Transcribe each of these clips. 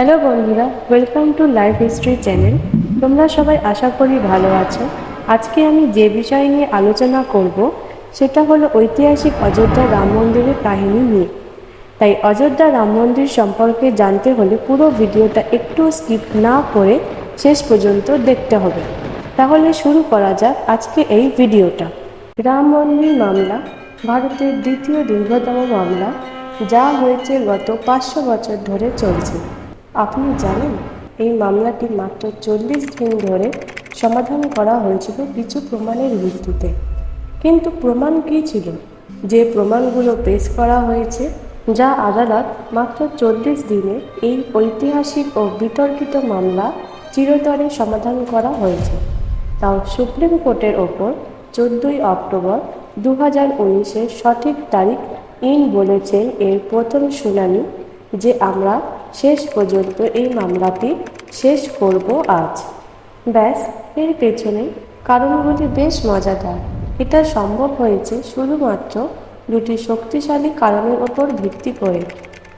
Hello বন্ধুরা welcome to life history channel তোমরা সবাই আশা করি ভালো আছো। আজকে আমি যে বিষয় নিয়ে আলোচনা করব, সেটা হলো ঐতিহাসিক অযোধ্যা রাম মন্দিরের কাহিনী নিয়ে। তাই অযোধ্যা রাম মন্দির সম্পর্কে জানতে হলে পুরো ভিডিওটা একটু স্কিপ না করে শেষ পর্যন্ত দেখতে হবে। তাহলে শুরু করা যাক আজকে এই ভিডিওটা। রাম মন্দির মামলা, ভারতের দ্বিতীয় দীর্ঘতম মামলা, যা হয়েছে গত পাঁচশো বছর ধরে চলছে। আপনি জানেন, এই মামলাটি মাত্র চল্লিশ দিন ধরে সমাধান করা হয়েছিল কিছু প্রমাণের ভিত্তিতে। কিন্তু প্রমাণ কী ছিল? যে প্রমাণগুলো পেশ করা হয়েছে, যা আদালত মাত্র চল্লিশ দিনে এই ঐতিহাসিক ও বিতর্কিত মামলা চিরতরে সমাধান করা হয়েছে। তাও সুপ্রিম কোর্টের ওপর চোদ্দোই অক্টোবর দু হাজার সঠিক তারিখ ইন বলেছেন এর প্রথম শুনানি, যে আমরা শেষ পর্যন্ত এই মামলাটি শেষ করব আজ। ব্যাস, এর পেছনে কারণগুলি বেশ মজাদার। এটা সম্ভব হয়েছে শুধুমাত্র দুটি শক্তিশালী কারণের ওপর ভিত্তি করে।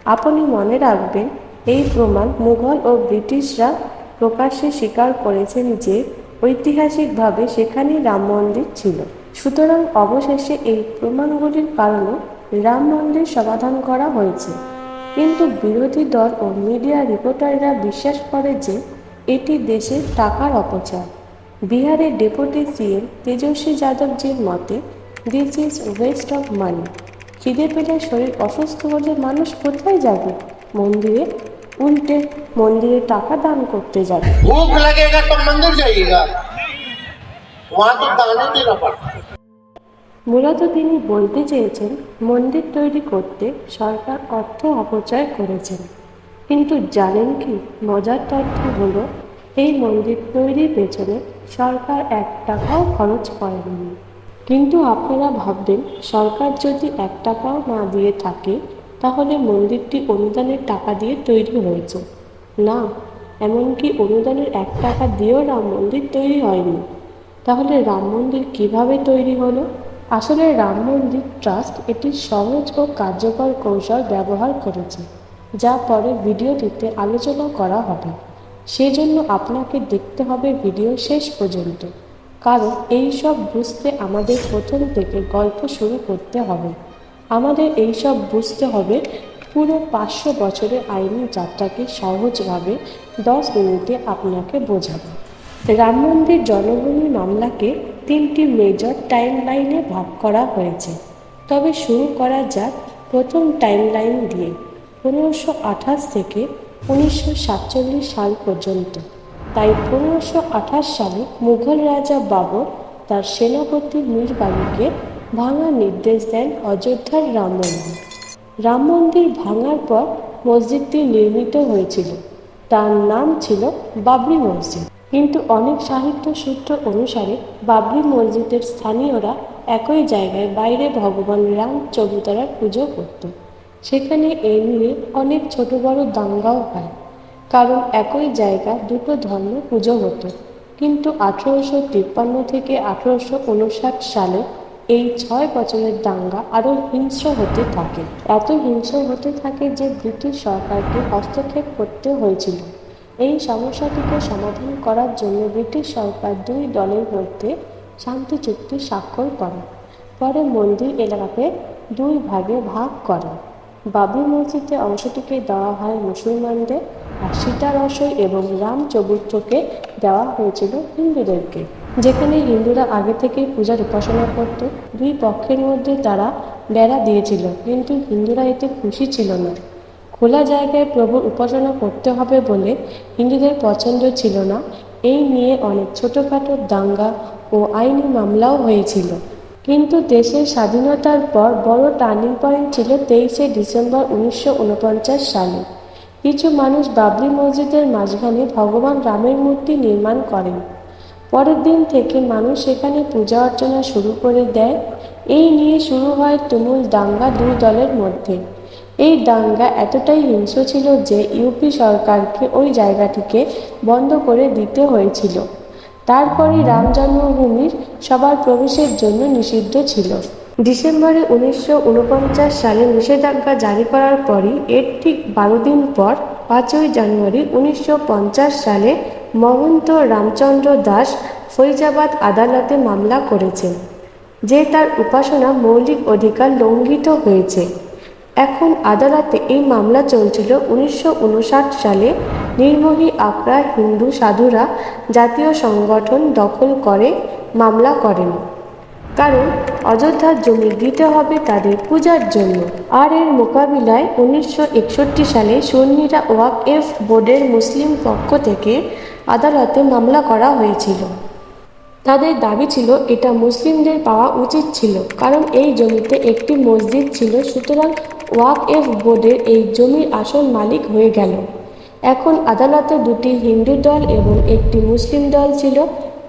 আপনি মনে রাখবেন, এই প্রমাণ মুঘল ও ব্রিটিশরা প্রকাশ্যে স্বীকার করেছেন যে ঐতিহাসিকভাবে সেখানেই রাম মন্দির ছিল। সুতরাং অবশেষে এই প্রমাণগুলির কারণে রাম মন্দির সমাধান করা হয়েছে। কিন্তু বিরোধী দল ও মিডিয়া রিপোর্টাররা বিশ্বাস করে যে এটি দেশের টাকার অপচয়। বিহারের ডেপুটি সিএম তেজস্বী যাদবজির মতে this is waste of money খিদে পেলে শরীর অসুস্থ হলে মানুষ কোথায় যাবে? মন্দিরে? উল্টে মন্দিরে টাকা দান করতে যাবে। লাগেগা তো মন্দির ওয়া তো দেনা পড়তা মূলত তিনি বলতে চেয়েছেন, মন্দির তৈরি করতে সরকার অর্থ অপচয় করেছেন। কিন্তু জানেন কি মজার তথ্য হলো, এই মন্দির তৈরির পেছনে সরকার এক টাকাও খরচ করেনি কিন্তু আপনারা ভাববেন, সরকার যদি এক টাকাও না দিয়ে থাকে, তাহলে মন্দিরটি অনুদানের টাকা দিয়ে তৈরি হয়েছে। না, এমনকি অনুদানের এক টাকা দিয়েও রাম মন্দির তৈরি হয়নি। তাহলে রাম মন্দির কীভাবে তৈরি হলো? আসলে রাম মন্দির ট্রাস্ট এটি সহজ ও কার্যকর কৌশল ব্যবহার করেছে, যা পরে ভিডিওটিতে আলোচনা করা হবে। সেজন্য আপনাকে দেখতে হবে ভিডিও শেষ পর্যন্ত, কারণ এই সব বুঝতে আমাদের প্রথম থেকে গল্প শুরু করতে হবে। আমাদের এই সব বুঝতে হবে পুরো পাঁচশো বছরের আইনি যাত্রাকে সহজভাবে দশ মিনিটে আপনাকে বোঝাবো। রাম মন্দির জনভূমি মামলাকে তিনটি মেজর টাইম লাইনে ভাগ করা হয়েছে। তবে শুরু করা যাক প্রথম টাইম লাইন দিয়ে, পনেরোশো আঠাশ থেকে উনিশশো সাতচল্লিশ সাল পর্যন্ত। তাই পনেরোশো আঠাশ সালে মুঘল রাজা বাবর তার সেনাপতি মীর বাবুকে ভাঙার নির্দেশ দেন অযোধ্যার রাম মন্দির। রাম মন্দির ভাঙার পর মসজিদটি নির্মিত হয়েছিল। তার নাম ছিল বাবরি মসজিদ। কিন্তু অনেক সাহিত্য সূত্র অনুসারে বাবরি মসজিদের স্থানীয়রা একই জায়গায় বাইরে ভগবান রাম চবুতারার পুজো করত। সেখানে এ নিয়ে অনেক ছোট বড় দাঙ্গাও হয়। কারণ একই জায়গা দুটো ধর্ম পুজো হতো। কিন্তু আঠেরোশো তিপ্পান্ন থেকে আঠেরোশো উনষাট সালে এই ছয় বছরের দাঙ্গা আরও হিংস্র হতে থাকে। এত হিংস্র হতে থাকে যে ব্রিটিশ সরকারকে হস্তক্ষেপ করতে হয়েছিল। এই সমস্যাটিকে সমাধান করার জন্য ব্রিটিশ সরকার দুই দলের মধ্যে শান্তি চুক্তি স্বাক্ষর করে। পরে মন্দির এলাকাকে দুই ভাগে ভাগ করে। বাবরি মসজিদে অংশটিকে দেওয়া হয় মুসলমানদের, আর সীতা রসই এবং রাম চবুত্রকে দেওয়া হয়েছিল হিন্দুদেরকে। যেখানে হিন্দুরা আগে থেকেই পূজার উপাসনা করত। দুই পক্ষের মধ্যে তারা বেড়া দিয়েছিল, কিন্তু হিন্দুরা এতে খুশি ছিল না। খোলা জায়গায় প্রভুর উপাসনা করতে হবে বলে হিন্দুদের পছন্দ ছিল না। এই নিয়ে অনেক ছোটোখাটো দাঙ্গা ও আইনি মামলাও হয়েছিল। কিন্তু দেশের স্বাধীনতার পর বড় টার্নিং পয়েন্ট ছিল তেইশে ডিসেম্বর উনিশশো উনপঞ্চাশ সালে। কিছু মানুষ বাবরি মসজিদের মাঝখানে ভগবান রামের মূর্তি নির্মাণ করেন। পরের দিন থেকে মানুষ সেখানে পূজা অর্চনা শুরু করে দেয়। এই নিয়ে শুরু হয় তুমুল দাঙ্গা দুই দলের মধ্যে। এই দাঙ্গা এতটাই হিংস্র ছিল যে ইউপি সরকারকে ওই জায়গাটিকে বন্ধ করে দিতে হয়েছিল। তারপরই রাম জন্মভূমির সবার প্রবেশের জন্য নিষিদ্ধ ছিল। ডিসেম্বরে উনিশশো উনপঞ্চাশ সালে নিষেধাজ্ঞা জারি করার পরই এর ঠিক বারো দিন পর, পাঁচই জানুয়ারি উনিশশো পঞ্চাশ সালে মহন্ত রামচন্দ্র দাস ফৈজাবাদ আদালতে মামলা করেছেন, যে তার উপাসনা মৌলিক অধিকার লঙ্ঘিত হয়েছে। এখন আদালতে এই মামলা চলছিল উনিশশো উনষাট সালে। নির্মোহী আকরা হিন্দু সাধুরা জাতীয় সংগঠন দখল করে, মামলা করেন। কারণ অযোধ্যার জমি দিতে হবে তাদের পূজার জন্য। আর এর মোকাবিলায় উনিশশো একষট্টি সালে সুন্নিরা ওয়াক এফ বোর্ডের মুসলিম পক্ষ থেকে আদালতে মামলা করা হয়েছিল। তাদের দাবি ছিল, এটা মুসলিমদের পাওয়া উচিত ছিল। কারণ এই জমিতে একটি মসজিদ ছিল, সুতরাং ওয়াক এফ বোর্ডের এই জমির আসল মালিক হয়ে গেল। এখন আদালতে দুটি হিন্দু দল এবং একটি মুসলিম দল ছিল,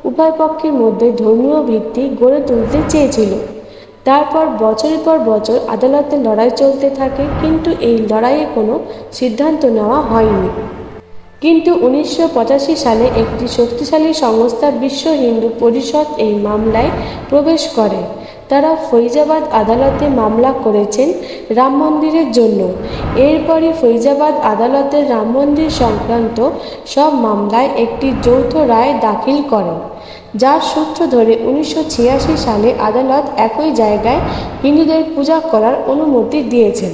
উভয় পক্ষের মধ্যে ধর্মীয় ভিত্তি গড়ে তুলতে চেয়েছিল। তারপর বছরের পর বছর আদালতে লড়াই চলতে থাকে, কিন্তু এই লড়াইয়ে কোনো সিদ্ধান্ত নেওয়া হয়নি। কিন্তু উনিশশো পঁচাশি সালে একটি শক্তিশালী সংস্থা বিশ্ব হিন্দু পরিষদ এই মামলায় প্রবেশ করে। তারা ফৈজাবাদ আদালতে মামলা করেছেন রাম মন্দিরের জন্য। এরপরে ফৈজাবাদ আদালতে রাম মন্দির সংক্রান্ত সব মামলায় একটি যৌথ রায় দাখিল করেন, যার সূত্র ধরে উনিশশো ছিয়াশি সালে আদালত একই জায়গায় হিন্দুদের পূজা করার অনুমতি দিয়েছেন।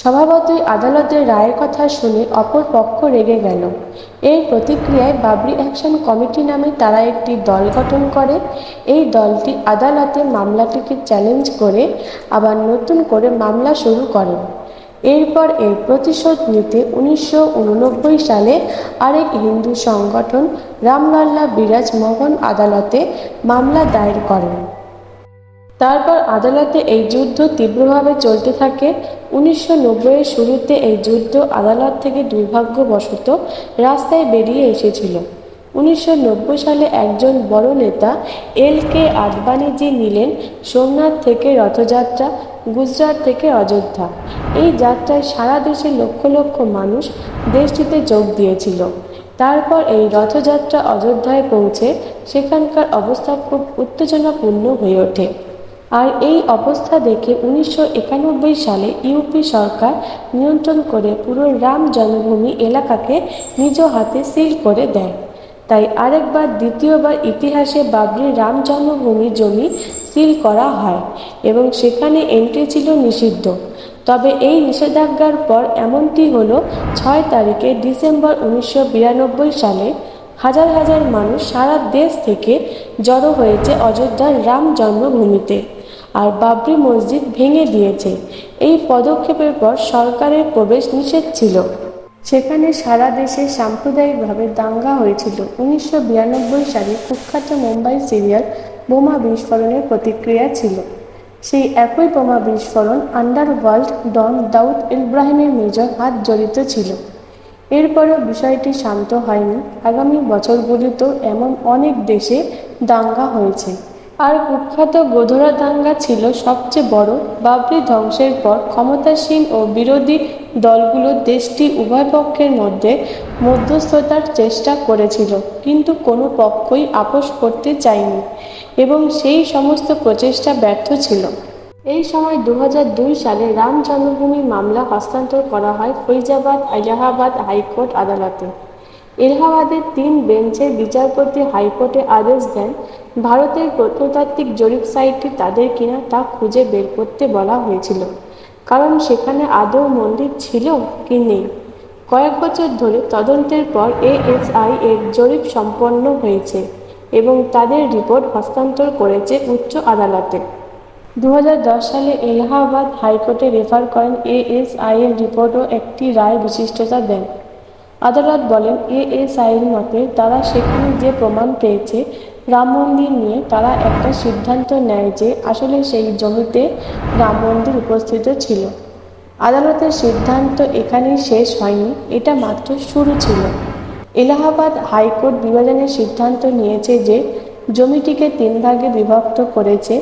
স্বভাবতই আদালতের রায়ের কথা শুনে অপর পক্ষ রেগে গেল। এই প্রতিক্রিয়ায় বাবরি অ্যাকশন কমিটি নামে তারা একটি দল গঠন করে। এই দলটি আদালতে মামলাটিকে চ্যালেঞ্জ করে আবার নতুন করে মামলা শুরু করেন এরপর এর প্রতিশোধ নিতে উনিশশো উননব্বই সালে আরেক হিন্দু সংগঠন রামলাল্লা বিরাজ মোহন আদালতে মামলা দায়ের করেন। তারপর আদালতে এই যুদ্ধ তীব্রভাবে চলতে থাকে। উনিশশো নব্বইয়ের শুরুতে এই যুদ্ধ আদালত থেকে দুর্ভাগ্যবশত রাস্তায় বেরিয়ে এসেছিল। উনিশশো নব্বই সালে একজন বড় নেতা এল কে আদবানিজি নিলেন সোমনাথ থেকে রথযাত্রা, গুজরাট থেকে অযোধ্যা। এই যাত্রায় সারা দেশে লক্ষ লক্ষ মানুষ দেশটিতে যোগ দিয়েছিল। তারপর এই রথযাত্রা অযোধ্যায় পৌঁছে সেখানকার অবস্থা খুব উত্তেজনাপূর্ণ হয়ে ওঠে। আর এই অবস্থা দেখে উনিশশো একানব্বই সালে ইউপি সরকার নিয়ন্ত্রণ করে পুরো রাম জন্মভূমি এলাকাকে নিজ হাতে সিল করে দেয়। তাই আরেকবার দ্বিতীয়বার ইতিহাসে বাবরি রাম জন্মভূমি জমি সিল করা হয় এবং সেখানে এন্ট্রি ছিল নিষিদ্ধ। তবে এই নিষেধাজ্ঞার পর এমনটি হলো, ছয় তারিখে ডিসেম্বর উনিশশো বিরানব্বই সালে হাজার হাজার মানুষ সারা দেশ থেকে জড়ো হয়েছে অযোধ্যার রাম জন্মভূমিতে। আর বাবরি মসজিদ ভেঙে দিয়েছে। এই পদক্ষেপের পর সরকারের প্রবেশ নিষেধ ছিল। সেখানে সারা দেশে সাম্প্রদায়িকভাবে দাঙ্গা হয়েছিল। উনিশশো বিরানব্বই সালে কুখ্যাত মুম্বাই সিরিয়াল বোমা বিস্ফোরণের প্রতিক্রিয়া ছিল। সেই একই বোমা বিস্ফোরণ আন্ডারওয়ার্ল্ড ডন দাউদ ইব্রাহিমের মেজর হাত জড়িত ছিল। এরপরও বিষয়টি শান্ত হয়নি। আগামী বছরগুলিতেও এমন অনেক দেশে দাঙ্গা হয়েছে। আর কুখ্যাত গোধরা দাঙ্গা ছিল সবচেয়ে বড়। বাবরি ধ্বংসের পর ক্ষমতাসীন ও বিরোধী দলগুলো দেশটি উভয় পক্ষের মধ্যে মধ্যস্থতার চেষ্টা করেছিল, কিন্তু কোনো পক্ষই আপোষ করতে চায়নি এবং সেই সমস্ত প্রচেষ্টা ব্যর্থ ছিল। এই সময় দু হাজার দুই সালে রাম জন্মভূমি মামলা হস্তান্তর করা হয় ফৈজাবাদ এলাহাবাদ হাইকোর্ট আদালতে। এলাহাবাদের তিন বেঞ্চের বিচারপতি হাইকোর্টে আদেশ দেন, ভারতের প্রত্নতাত্ত্বিক জরিপ সাইটটি তাদের কিনা তা খুঁজে বের করতে বলা হয়েছিল। কারণ সেখানে আদৌ মন্দির ছিল কি নেই? কয়েক বছর ধরে তদন্তের পর এএসআই এর জরিপ সম্পন্ন হয়েছে এবং তাদের রিপোর্ট হস্তান্তর করেছে উচ্চ আদালতে। দু হাজার দশ সালে এলাহাবাদ হাইকোর্টে রেফার করেন এএসআই এর রিপোর্টও একটি রায় বিশিষ্টতা দেন। আদালত বলেন এএসআইয়ের মতে তারা সেখানে যে প্রমাণ পেয়েছে, রাম মন্দির নিয়ে তারা একটা সিদ্ধান্ত নেয় যে আসলে সেই জমিতে রাম মন্দির উপস্থিত ছিল। আদালতের সিদ্ধান্ত এখানেই শেষ হয়নি, এটা মাত্র শুরু ছিল। এলাহাবাদ হাইকোর্ট বিভাজনের সিদ্ধান্ত নিয়েছে যে জমিটিকে তিন ভাগে বিভক্ত করেছে।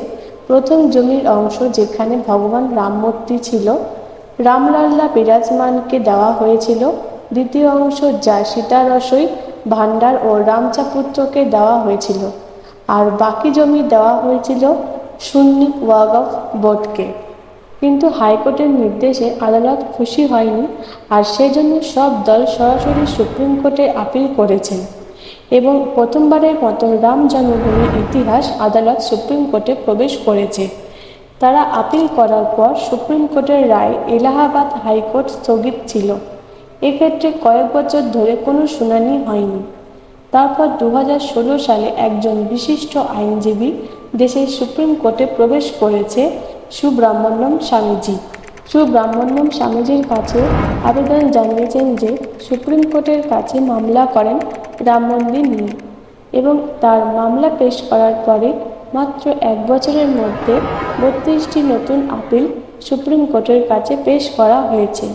প্রথম জমির অংশ যেখানে ভগবান রামমূর্তি ছিল, রামলাল্লা বিরাজমানকে দেওয়া হয়েছিল দ্বিতীয় অংশ যা সীতারসই ভান্ডার ও রামচাপুত্রকে দেওয়া হয়েছিল। আর বাকি জমি দেওয়া হয়েছিল সুন্নি ওয়াগফ বোর্ডকে কিন্তু হাইকোর্টের নির্দেশে আদালত খুশি হয়নি আর সেজন্য সব দল সরাসরি সুপ্রিম কোর্টে আপিল করেছেন এবং প্রথমবারের মতো রাম জন্মভূমির ইতিহাস আদালত সুপ্রিম কোর্টে প্রবেশ করেছে। তারা আপিল করার পর সুপ্রিম কোর্টের রায় এলাহাবাদ হাইকোর্ট স্থগিত ছিল। এক্ষেত্রে কয়েক বছর ধরে কোনো শুনানি হয়নি। তারপর দু হাজার ষোলো সালে একজন বিশিষ্ট আইনজীবী দেশের সুপ্রিম কোর্টে প্রবেশ করেছে সুব্রাহ্মণ্যম স্বামীজি। সুব্রাহ্মণ্যম স্বামীজির কাছে আবেদন জানিয়েছেন যে সুপ্রিম কোর্টের কাছে মামলা করেন রাম মন্দির নিয়ে এবং তার মামলা পেশ করার পরে মাত্র এক বছরের মধ্যে বত্রিশটি নতুন আপিল সুপ্রিম কোর্টের কাছে পেশ করা হয়েছে।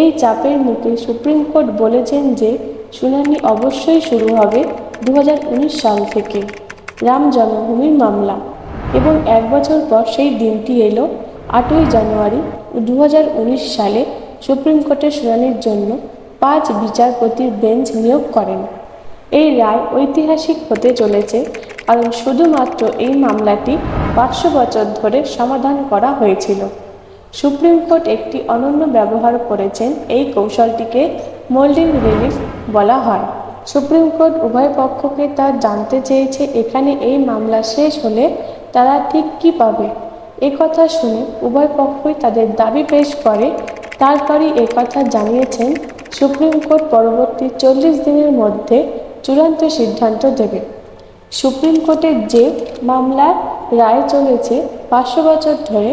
এই চাপের মুখে সুপ্রিম কোর্ট বলেছেন যে শুনানি অবশ্যই শুরু হবে দু হাজার উনিশ সাল থেকে। রাম জন্মভূমির মামলা। এবং এক বছর পর সেই দিনটি এলো আটই জানুয়ারি দু হাজার উনিশ সালে সুপ্রিম কোর্টের শুনানির জন্য পাঁচ বিচারপতির বেঞ্চ নিয়োগ করেন। এই রায় ঐতিহাসিক হতে চলেছে, কারণ শুধুমাত্র এই মামলাটি পাঁচশো বছর ধরে সমাধান করা হয়েছিল। সুপ্রিম কোর্ট একটি অনন্য ব্যবহার করেছেন এই কৌশলটিকে মোল্ডিং রিলিফ বলা হয়। সুপ্রিম কোর্ট উভয় পক্ষকে তা জানতে চেয়েছে, এখানে এই মামলা শেষ হলে তারা ঠিক কী পাবে? কথা শুনে উভয় পক্ষই তাদের দাবি পেশ করে। তারপরই একথা জানিয়েছেন সুপ্রিম কোর্ট পরবর্তী চল্লিশ দিনের মধ্যে চূড়ান্ত সিদ্ধান্ত দেবে। সুপ্রিম কোর্টের যে মামলার রায় চলেছে পাঁচশো বছর ধরে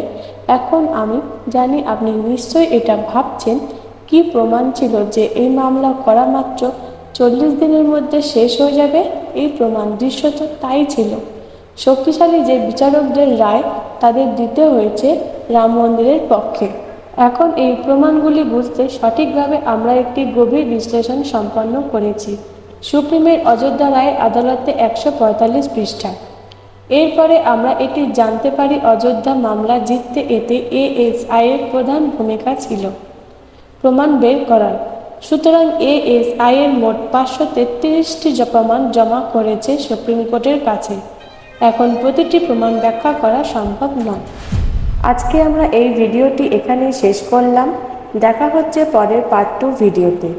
এখন আমি জানি আপনি নিশ্চয়ই এটা ভাবছেন। কি প্রমাণ ছিল যে এই মামলা করা মাত্র চল্লিশ দিনের মধ্যে শেষ হয়ে যাবে? এই প্রমাণ দৃশ্যত তাই ছিল। শক্তিশালী যে বিচারকদের রায়, তাদের দিতে হয়েছে রাম মন্দিরের পক্ষে। এখন এই প্রমাণগুলি বুঝতে সঠিকভাবে আমরা একটি গভীর বিশ্লেষণ সম্পন্ন করেছি। সুপ্রিমের অযোধ্যা রায় আদালতে একশো পঁয়তাল্লিশ পৃষ্ঠা। এরপরে আমরা এটি জানতে পারি অযোধ্যা মামলা জিততে এতে এএসআই এর প্রধান ভূমিকা ছিল। প্রমাণ বের করার। সুতরাং এএসআই এর মোট পাঁচশো তেত্রিশটি প্রমাণ জমা করেছে সুপ্রিম কোর্টের কাছে। এখন প্রতিটি প্রমাণ ব্যাখ্যা করা সম্ভব নয়। আজকে আমরা এই ভিডিওটি এখানেই শেষ করলাম। দেখা হচ্ছে পরের পার্ট টু ভিডিওতে।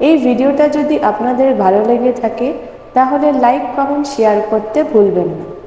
এই ভিডিওটা যদি আপনাদের ভালো লেগে থাকে, তাহলে লাইক কমেন্ট শেয়ার করতে ভুলবেন না।